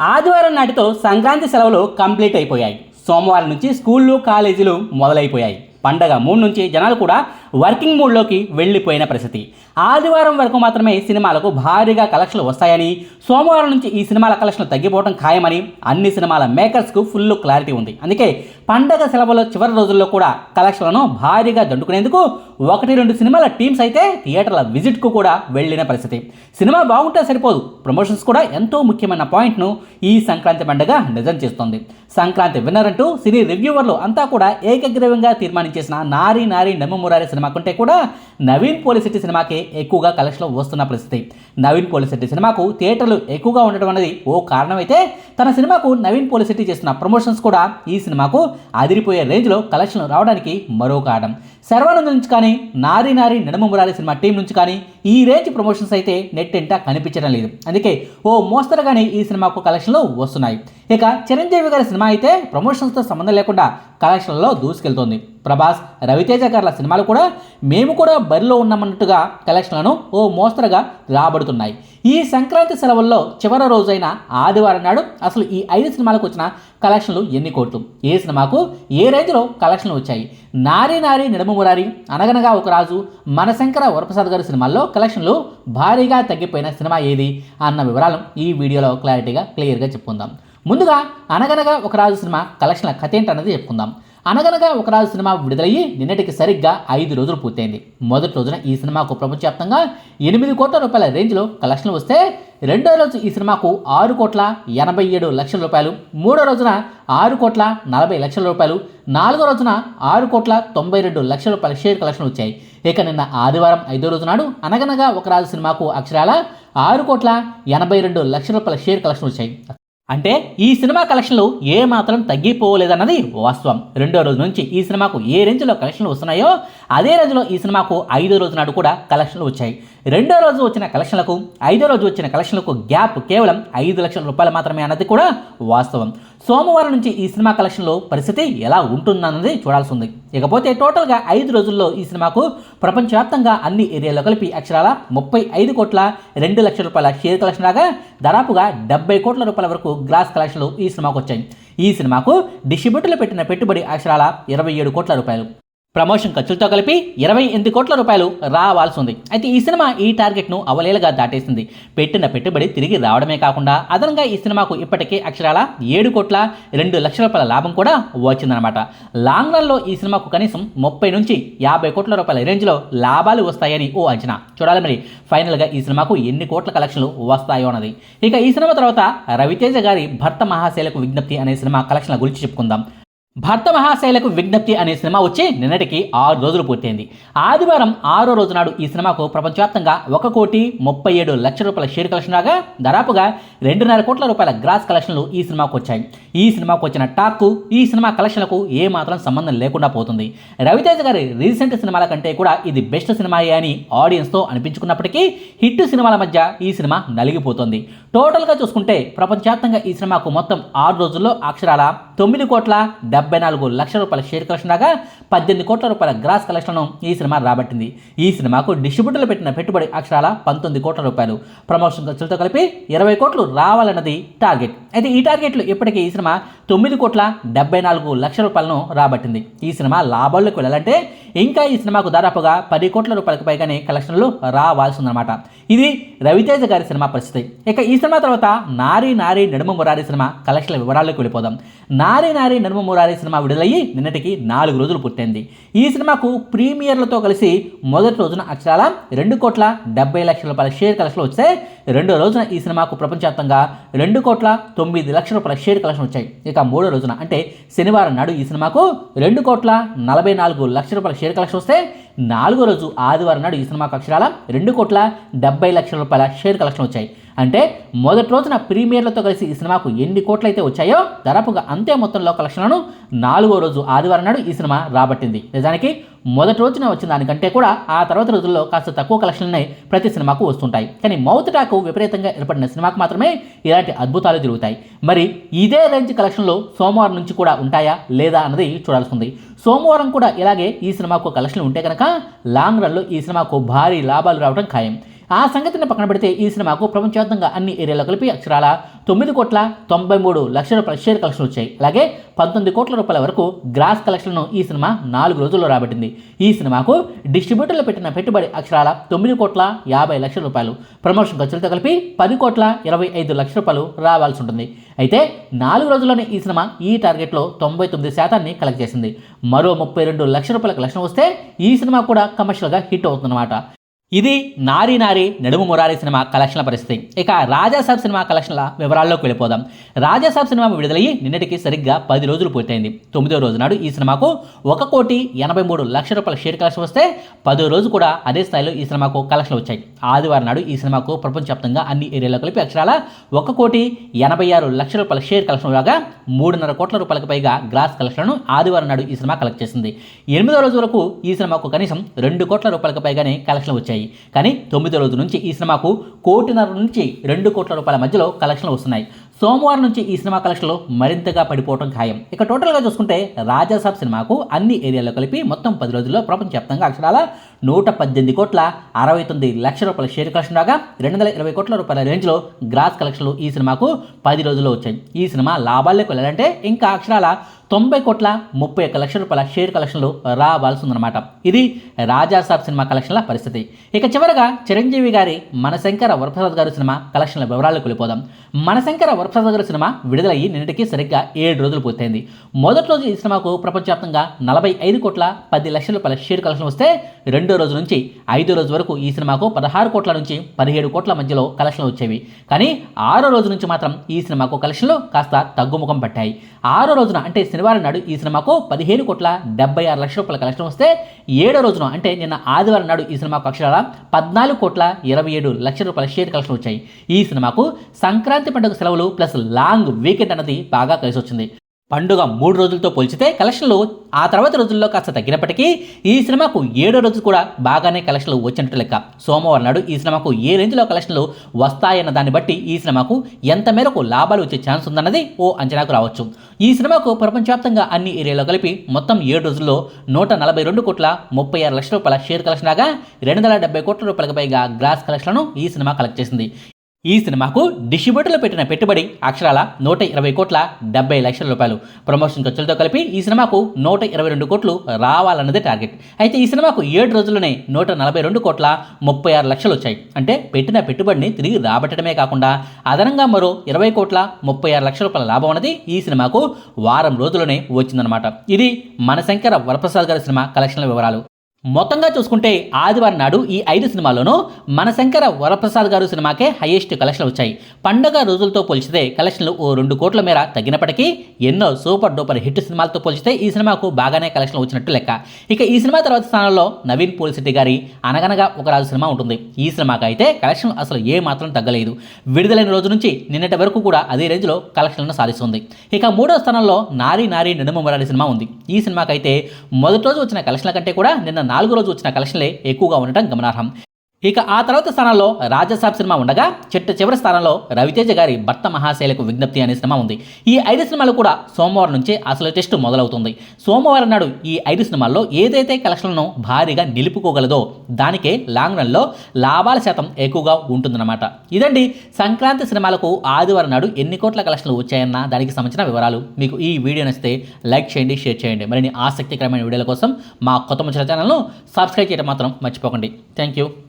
ఆదివారం నాటితో సంక్రాంతి సెలవులు కంప్లీట్ అయిపోయాయి. సోమవారం నుంచి స్కూళ్ళు కాలేజీలు మొదలైపోయాయి. పండగ మూడు నుంచి జనాలు కూడా వర్కింగ్ మూడ్లోకి వెళ్ళిపోయిన పరిస్థితి ఆదివారం వరకు మాత్రమే సినిమాలకు భారీగా కలెక్షన్లు వస్తాయని సోమవారం నుంచి ఈ సినిమాల కలెక్షన్లు తగ్గిపోవడం ఖాయమని అన్ని సినిమాల మేకర్స్కు ఫుల్ క్లారిటీ ఉంది. అందుకే పండగ సెలవుల చివరి రోజుల్లో కూడా కలెక్షన్లను భారీగా దండుకునేందుకు ఒకటి రెండు సినిమాల టీమ్స్ అయితే థియేటర్ల విజిట్కు కూడా వెళ్ళిన పరిస్థితి సినిమా బాగుంటే సరిపోదు. ప్రమోషన్స్ కూడా ఎంతో ముఖ్యమైన పాయింట్ను ఈ సంక్రాంతి పండుగ నిజం చేస్తోంది. సంక్రాంతి విన్నర్ అంటూ సినీ రివ్యూవర్లు అంతా కూడా ఏకగ్రీవంగా తీర్మానించేసిన నారీ నారీ నమ్మమురారి సినిమా కంటే కూడా నవీన్ పోలిశెట్టి సినిమాకే ఎక్కువగా కలెక్షన్లు వస్తున్న పరిస్థితి. నవీన్ పోలిశెట్టి సినిమాకు థియేటర్లు ఎక్కువగా ఉండడం అనేది ఓ కారణమైతే తన సినిమాకు నవీన్ పోలిశెట్టి చేస్తున్న ప్రమోషన్స్ కూడా ఈ సినిమాకు అదిరిపోయే రేంజ్లో కలెక్షన్లు రావడానికి మరో కారణం. శర్వానంద్ నుంచి కానీ నారీ నారీ నడుమ మురారి సినిమా టీం నుంచి కానీ ఈ రేంజ్ ప్రమోషన్స్ అయితే నెట్ ఎంట కనిపించడం లేదు. అందుకే ఓ మోస్తరుగానే ఈ సినిమాకు కలెక్షన్లు వస్తున్నాయి. ఇక చిరంజీవి గారి సినిమా అయితే ప్రమోషన్స్తో సంబంధం లేకుండా కలెక్షన్లలో దూసుకెళ్తోంది. ప్రభాస్ రవితేజ గారుల సినిమాలు కూడా మేము కూడా బరిలో ఉన్నామన్నట్టుగా కలెక్షన్లను ఓ మోస్తరుగా రాబడుతున్నాయి. ఈ సంక్రాంతి సెలవుల్లో చివరి రోజైన ఆదివారం నాడు అసలు ఈ ఐదు సినిమాలకు వచ్చిన కలెక్షన్లు ఎన్ని కోట్లు? ఏ సినిమాకు ఏ రేంజ్లో కలెక్షన్లు వచ్చాయి? నారీ నారీ నడుమురారి అనగనగా ఒక రాజు మనశంకర వరప్రసాద్ గారి సినిమాల్లో కలెక్షన్లు భారీగా తగ్గిపోయిన సినిమా ఏది అన్న వివరాలు ఈ వీడియోలో క్లారిటీగా క్లియర్గా చెప్పుకుందాం. ముందుగా అనగనగా ఒక రాజు సినిమా కలెక్షన్ల కథ ఏంటన్నది చెప్పుకుందాం. అనగనగా ఒక రాజు సినిమా విడుదలయ్యి నిన్నటికి సరిగ్గా ఐదు రోజులు పూర్తయింది. మొదటి రోజున ఈ సినిమాకు ప్రపంచవ్యాప్తంగా ఎనిమిది కోట్ల రూపాయల రేంజ్లో కలెక్షన్లు వస్తే రెండో రోజు ఈ సినిమాకు ఆరు కోట్ల ఎనభై ఏడు లక్షల రూపాయలు మూడో రోజున ఆరు కోట్ల నలభై లక్షల రూపాయలు నాలుగో రోజున ఆరు కోట్ల తొంభై రెండు లక్షల రూపాయల షేర్ కలెక్షన్ వచ్చాయి. ఇక నిన్న ఆదివారం ఐదో రోజు నాడు అనగనగా ఒక రాజు సినిమాకు అక్షరాల ఆరు కోట్ల ఎనభై రెండు లక్షల రూపాయల షేర్ కలెక్షన్ వచ్చాయి. అంటే ఈ సినిమా కలెక్షన్లు ఏ మాత్రం తగ్గిపోలేదన్నది వాస్తవం. రెండో రోజు నుంచి ఈ సినిమాకు ఏ రేంజ్లో కలెక్షన్లు వస్తున్నాయో అదే రోజులో ఈ సినిమాకు ఐదో రోజు నాడు కూడా కలెక్షన్లు వచ్చాయి. రెండో రోజు వచ్చిన కలెక్షన్లకు ఐదో రోజు వచ్చిన కలెక్షన్లకు గ్యాప్ కేవలం ఐదు లక్షల రూపాయలు మాత్రమే అన్నది కూడా వాస్తవం. సోమవారం నుంచి ఈ సినిమా కలెక్షన్లో పరిస్థితి ఎలా ఉంటుందన్నది చూడాల్సి ఉంది ఇకపోతే టోటల్గా ఐదు రోజుల్లో ఈ సినిమాకు ప్రపంచవ్యాప్తంగా అన్ని ఏరియాలో కలిపి అక్షరాల ముప్పై ఐదు కోట్ల రెండు లక్షల రూపాయల షేర్ కలెక్షన్ రాగా దాదాపుగా డెబ్బై కోట్ల రూపాయల వరకు గ్లాస్ కలెక్షన్లు ఈ సినిమాకు వచ్చాయి ఈ సినిమాకు డిస్ట్రిబ్యూటర్లు పెట్టిన పెట్టుబడి అక్షరాల ఇరవై ఏడు కోట్ల రూపాయలు. ప్రమోషన్ ఖర్చులతో కలిపి ఇరవై ఎనిమిది కోట్ల రూపాయలు రావాల్సి ఉంది అయితే ఈ సినిమా ఈ టార్గెట్ను అవలేలుగా దాటేసింది. పెట్టిన పెట్టుబడి తిరిగి రావడమే కాకుండా అదనంగా ఈ సినిమాకు ఇప్పటికే అక్షరాల ఏడు కోట్ల రెండు లక్షల రూపాయల లాభం కూడా వచ్చిందనమాట లాంగ్ రన్లో ఈ సినిమాకు కనీసం ముప్పై నుంచి యాభై కోట్ల రూపాయల రేంజ్లో లాభాలు వస్తాయని ఓ అంచనా. చూడాలి మరి ఫైనల్గా ఈ సినిమాకు ఎన్ని కోట్ల కలెక్షన్లు వస్తాయో అన్నది. ఇక ఈ సినిమా తర్వాత రవితేజ గారి భర్త మహాశైలకు విజ్ఞప్తి అనే సినిమా కలెక్షన్ల గురించి చెప్పుకుందాం. భర్త మహాశైలకు విజ్ఞప్తి అనే సినిమా వచ్చి నిన్నటికి ఆరు రోజులు పూర్తయింది. ఆదివారం ఆరో రోజు నాడు ఈ సినిమాకు ప్రపంచవ్యాప్తంగా ఒక కోటి ముప్పై ఏడు లక్షల రూపాయల షేర్ కలెక్షన్ రాగా దాదాపుగా రెండున్నర కోట్ల రూపాయల గ్రాస్ కలెక్షన్లు ఈ సినిమాకు వచ్చాయి. ఈ సినిమాకు వచ్చిన టాక్ ఈ సినిమా కలెక్షన్లకు ఏమాత్రం సంబంధం లేకుండా పోతుంది. రవితేజ గారి రీసెంట్ సినిమాల కంటే కూడా ఇది బెస్ట్ సినిమాయే అని ఆడియన్స్తో అనిపించుకున్నప్పటికీ హిట్ సినిమాల మధ్య ఈ సినిమా నలిగిపోతుంది. టోటల్గా చూసుకుంటే ప్రపంచవ్యాప్తంగా ఈ సినిమాకు మొత్తం ఆరు రోజుల్లో అక్షరాల తొమ్మిది కోట్ల డెబ్బై నాలుగు లక్షల రూపాయల షేర్ కలెక్షన్ రాగా పద్దెనిమిది కోట్ల రూపాయల గ్రాస్ కలెక్షన్ను ఈ సినిమా రాబట్టింది. ఈ సినిమాకు డిస్ట్రిబ్యూటర్లు పెట్టిన పెట్టుబడి అక్షరాల పంతొమ్మిది కోట్ల రూపాయలు. ప్రమోషన్ ఖర్చులతో కలిపి ఇరవై కోట్లు రావాలన్నది టార్గెట్. అయితే ఈ టార్గెట్లు ఇప్పటికీ ఈ సినిమా తొమ్మిది కోట్ల డెబ్బై నాలుగు లక్షల రూపాయలను రాబట్టింది. ఈ సినిమా లాభాల్లోకి వెళ్ళాలంటే ఇంకా ఈ సినిమాకు దాదాపుగా పది కోట్ల రూపాయలకు పైగానే కలెక్షన్లు రావాల్సిందనమాట ఇది రవితేజ గారి సినిమా పరిస్థితి. ఇక ఈ సినిమా తర్వాత నారీ నారీ నడుమ మురారి సినిమా కలెక్షన్ల వివరాల్లోకి వెళ్ళిపోదాం. నారే నారీ నడుమ మురారి సినిమా విడుదలయ్యి నిన్నటికి నాలుగు రోజులు పుట్టింది. ఈ సినిమాకు ప్రీమియర్లతో కలిసి మొదటి రోజున అక్షరాల రెండు కోట్ల డెబ్బై లక్షల రూపాయల షేర్ కలెక్షన్లు వస్తే రెండో రోజున ఈ సినిమాకు ప్రపంచవ్యాప్తంగా రెండు కోట్ల తొమ్మిది లక్షల రూపాయల షేర్ కలెక్షన్ వచ్చాయి. ఇక మూడో రోజున అంటే శనివారం నాడు ఈ సినిమాకు రెండు కోట్ల నలభై నాలుగు లక్షల రూపాయల షేర్ కలెక్షన్ వస్తే నాలుగో రోజు ఆదివారం నాడు ఈ సినిమాకు అక్షరాల రెండు కోట్ల డెబ్బై లక్షల రూపాయల షేర్ కలెక్షన్ వచ్చాయి. అంటే మొదటి రోజున ప్రీమియర్లతో కలిసి ఈ సినిమాకు ఎన్ని కోట్లయితే వచ్చాయో దరపుగా అంతే మొత్తంలో కలెక్షన్లను నాలుగో రోజు ఆదివారం నాడు ఈ సినిమా రాబట్టింది. నిజానికి మొదటి రోజున వచ్చిన దానికంటే కూడా ఆ తర్వాత రోజుల్లో కాస్త తక్కువ కలెక్షన్లనే ప్రతి సినిమాకు వస్తుంటాయి. కానీ మౌత్ టాక్ విపరీతంగా ఏర్పడిన సినిమాకు మాత్రమే ఇలాంటి అద్భుతాలు జరుగుతాయి మరి ఇదే రేంజ్ కలెక్షన్లు సోమవారం నుంచి కూడా ఉంటాయా లేదా అన్నది చూడాల్సి ఉంది. సోమవారం కూడా ఇలాగే ఈ సినిమాకు కలెక్షన్లు ఉంటే కనుక లాంగ్ రన్లో ఈ సినిమాకు భారీ లాభాలు రావడం ఖాయం. ఆ సంగతిని పక్కన పెడితే ఈ సినిమాకు ప్రపంచవ్యాప్తంగా అన్ని ఏరియాలో కలిపి అక్షరాల తొమ్మిది కోట్ల తొంభై మూడు లక్షల రూపాయల షేర్ కలెక్షన్ వచ్చాయి. అలాగే పంతొమ్మిది కోట్ల రూపాయల వరకు గ్రాస్ కలెక్షన్ను ఈ సినిమా నాలుగు రోజుల్లో రాబట్టింది. ఈ సినిమాకు డిస్ట్రిబ్యూటర్లు పెట్టిన పెట్టుబడి అక్షరాల తొమ్మిది కోట్ల యాభై లక్షల రూపాయలు. ప్రమోషన్ ఖర్చులతో కలిపి పది కోట్ల ఇరవై ఐదు లక్షల రూపాయలు రావాల్సి ఉంటుంది. అయితే నాలుగు రోజుల్లోనే ఈ సినిమా ఈ టార్గెట్లో తొంభై తొమ్మిది శాతాన్ని కలెక్ట్ చేసింది. మరో ముప్పై రెండు లక్షల రూపాయల కలెక్షన్ వస్తే ఈ సినిమా కూడా కమర్షియల్గా హిట్ అవుతుందన్నమాట. ఇది నారి నారి నడుము మురారి సినిమా కలెక్షన్ల పరిస్థితి. ఇక రాజాసాబ్ సినిమా కలెక్షన్ల వివరాల్లోకి వెళ్ళిపోదాం. రాజాసాబ్ సినిమా విడుదలయ్యి నిన్నటికి సరిగ్గా పది రోజులు పూర్తయింది. తొమ్మిదో రోజు నాడు ఈ సినిమాకు ఒక కోటి ఎనభై మూడు లక్షల రూపాయల షేర్ కలెక్షన్ వస్తే పదో రోజు కూడా అదే స్థాయిలో ఈ సినిమాకు కలెక్షన్లు వచ్చాయి. ఆదివారం నాడు ఈ సినిమాకు ప్రపంచవ్యాప్తంగా అన్ని ఏరియాలో కలిపి అక్షరాల ఒక కోటి ఎనభై ఆరు లక్షల రూపాయల షేర్ కలెక్షన్ రాగా మూడున్నర కోట్ల రూపాయలకు పైగా గ్రాస్ కలెక్షన్లను ఆదివారం నాడు ఈ సినిమా కలెక్ట్ చేసింది. ఎనిమిదో రోజు వరకు ఈ సినిమాకు కనీసం రెండు కోట్ల రూపాయలకు పైగానే కలెక్షన్లు వచ్చాయి. కానీ తొమ్మిదో రోజు నుంచి ఈ సినిమాకు కోటిన్నర నుంచి రెండు కోట్ల రూపాయల మధ్యలో కలెక్షన్లు వస్తున్నాయి. సోమవారం నుంచి ఈ సినిమా కలెక్షన్లు మరింతగా పడిపోవడం ఖాయం. ఇక టోటల్గా చూసుకుంటే రాజాసాబ్ సినిమాకు అన్ని ఏరియాలో కలిపి మొత్తం పది రోజుల్లో ప్రపంచవ్యాప్తంగా అక్షరాల నూట పద్దెనిమిది కోట్ల అరవై తొమ్మిది లక్షల రూపాయల షేర్ కలెక్షన్ రాగా రెండు వందల ఇరవై కోట్ల రూపాయల రేంజ్లో గ్రాస్ కలెక్షన్లు ఈ సినిమాకు పది రోజుల్లో వచ్చాయి. ఈ సినిమా లాభాల్లోకి వెళ్ళాలంటే ఇంకా అక్షరాల తొంభై కోట్ల ముప్పై ఒక్క లక్షల రూపాయల షేర్ కలెక్షన్లు రావాల్సి ఉందన్నమాట ఇది రాజాసాబ్ సినిమా కలెక్షన్ల పరిస్థితి. ఇక చివరగా చిరంజీవి గారి మనశంకర వరప్రసాద్ గారు సినిమా కలెక్షన్ల వివరాలకు వెళ్ళిపోదాం. మనశంకర వర గారి సినిమా విడుదలయ్యి నిన్నటికి సరిగ్గా ఏడు రోజులు పూర్తయింది. మొదటి రోజు ఈ సినిమాకు ప్రపంచవ్యాప్తంగా నలభై ఐదు కోట్ల పది లక్షల రూపాయల షేర్ కలెక్షన్ వస్తే రెండో రోజు నుంచి ఐదో రోజు వరకు ఈ సినిమాకు పదహారు కోట్ల నుంచి పదిహేడు కోట్ల మధ్యలో కలెక్షన్లు వచ్చేవి. కానీ ఆరో రోజు నుంచి మాత్రం ఈ సినిమాకు కలెక్షన్లు కాస్త తగ్గుముఖం పట్టాయి. ఆరో రోజున అంటే శనివారం నాడు ఈ సినిమాకు పదిహేను కోట్ల డెబ్బై ఆరు లక్షల రూపాయల కలెక్షన్ వస్తే ఏడో రోజున అంటే నిన్న ఆదివారం నాడు ఈ సినిమాకు అక్షరాల పద్నాలుగు కోట్ల ఇరవై ఏడు లక్షల రూపాయల షేర్ కలెక్షన్ వచ్చాయి. ఈ సినిమాకు సంక్రాంతి పండుగ సెలవులు ప్లస్ లాంగ్ వీకెండ్ అన్నది బాగా కలిసి వచ్చింది పండుగ మూడు రోజులతో పోల్చితే కలెక్షన్లు ఆ తర్వాత రోజుల్లో కాస్త తగ్గినప్పటికీ ఈ సినిమాకు ఏడో రోజు కూడా బాగానే కలెక్షన్లు వచ్చినట్టు లెక్క. సోమవారం నాడు ఈ సినిమాకు ఏ రేంజ్లో కలెక్షన్లు వస్తాయన్న దాన్ని బట్టి ఈ సినిమాకు ఎంత మేరకు లాభాలు వచ్చే ఛాన్స్ ఉందన్నది ఓ అంచనాకు రావచ్చు. ఈ సినిమాకు ప్రపంచవ్యాప్తంగా అన్ని ఏరియాలో కలిపి మొత్తం ఏడు రోజుల్లో నూట నలభై రెండు కోట్ల ముప్పై ఆరు లక్షల రూపాయల షేర్ కలెక్షన్ రాగా రెండు వందల డెబ్బై కోట్ల రూపాయలకు పైగా గ్రాస్ కలెక్షన్లను ఈ సినిమా కలెక్ట్ చేసింది. ఈ సినిమాకు డిస్ట్రిబ్యూటర్లు పెట్టిన పెట్టుబడి అక్షరాల నూట ఇరవై కోట్ల డెబ్బై లక్షల రూపాయలు. ప్రమోషన్ ఖర్చులతో కలిపి ఈ సినిమాకు నూట ఇరవై రెండు కోట్లు రావాలన్నది టార్గెట్. అయితే ఈ సినిమాకు ఏడు రోజుల్లోనే నూట నలభై రెండు కోట్ల ముప్పై ఆరు లక్షలు వచ్చాయి. అంటే పెట్టిన పెట్టుబడిని తిరిగి రాబట్టడమే కాకుండా అదనంగా మరో ఇరవై కోట్ల ముప్పై ఆరు లక్షల రూపాయల లాభం అనేది ఈ సినిమాకు వారం రోజుల్లోనే వచ్చిందనమాట ఇది మనశంకర వరప్రసాద్ గారి సినిమా కలెక్షన్ల వివరాలు. మొత్తంగా చూసుకుంటే ఆదివారం నాడు ఈ ఐదు సినిమాల్లోనూ మనశంకర వరప్రసాద్ గారు సినిమాకే హైయెస్ట్ కలెక్షన్లు వచ్చాయి. పండగ రోజులతో పోల్చితే కలెక్షన్లు ఓ రెండు కోట్ల మేర తగ్గినప్పటికీ ఎన్నో సూపర్ డూపర్ హిట్ సినిమాలతో పోల్చితే ఈ సినిమాకు బాగానే కలెక్షన్లు వచ్చినట్టు లెక్క. ఇక ఈ సినిమా తర్వాత స్థానంలో నవీన్ పోలిశెట్టి గారి అనగనగా ఒక రాజు సినిమా ఉంటుంది. ఈ సినిమాకు అయితే కలెక్షన్ అసలు ఏ మాత్రం తగ్గలేదు. విడుదలైన రోజు నుంచి నిన్నటి వరకు కూడా అదే రేంజ్లో కలెక్షన్లను సాధిస్తుంది. ఇక మూడో స్థానంలో నారీ నారీ నడుమ సినిమా ఉంది. ఈ సినిమాకైతే మొదటి రోజు వచ్చిన కలెక్షన్ల కంటే కూడా నిన్న నాలుగు రోజు వచ్చిన కలెక్షన్లే ఎక్కువగా ఉండటం గమనార్హం. ఇక ఆ తర్వాత స్థానంలో రాజసాబ్ సినిమా ఉండగా చిట్ట చివరి స్థానంలో రవితేజ గారి భర్త మహాశైలకు విజ్ఞప్తి అనే సినిమా ఉంది. ఈ ఐదు సినిమాలు కూడా సోమవారం నుంచే అసలు టెస్ట్ మొదలవుతుంది. సోమవారం నాడు ఈ ఐదు సినిమాల్లో ఏదైతే కలెక్షన్లను భారీగా నిలుపుకోగలదో దానికే లాంగ్ రన్లో లాభాల శాతం ఎక్కువగా ఉంటుందన్నమాట. ఇదండి సంక్రాంతి సినిమాలకు ఆదివారం నాడు ఎన్ని కోట్ల కలెక్షన్లు వచ్చాయన్న దానికి సంబంధించిన వివరాలు. మీకు ఈ వీడియో నచ్చితే లైక్ చేయండి షేర్ చేయండి. మరిన్ని ఆసక్తికరమైన వీడియోల కోసం మా కొత్త ముచ్చల ఛానల్ను సబ్స్క్రైబ్ చేయడం మాత్రం మర్చిపోకండి. Thank you.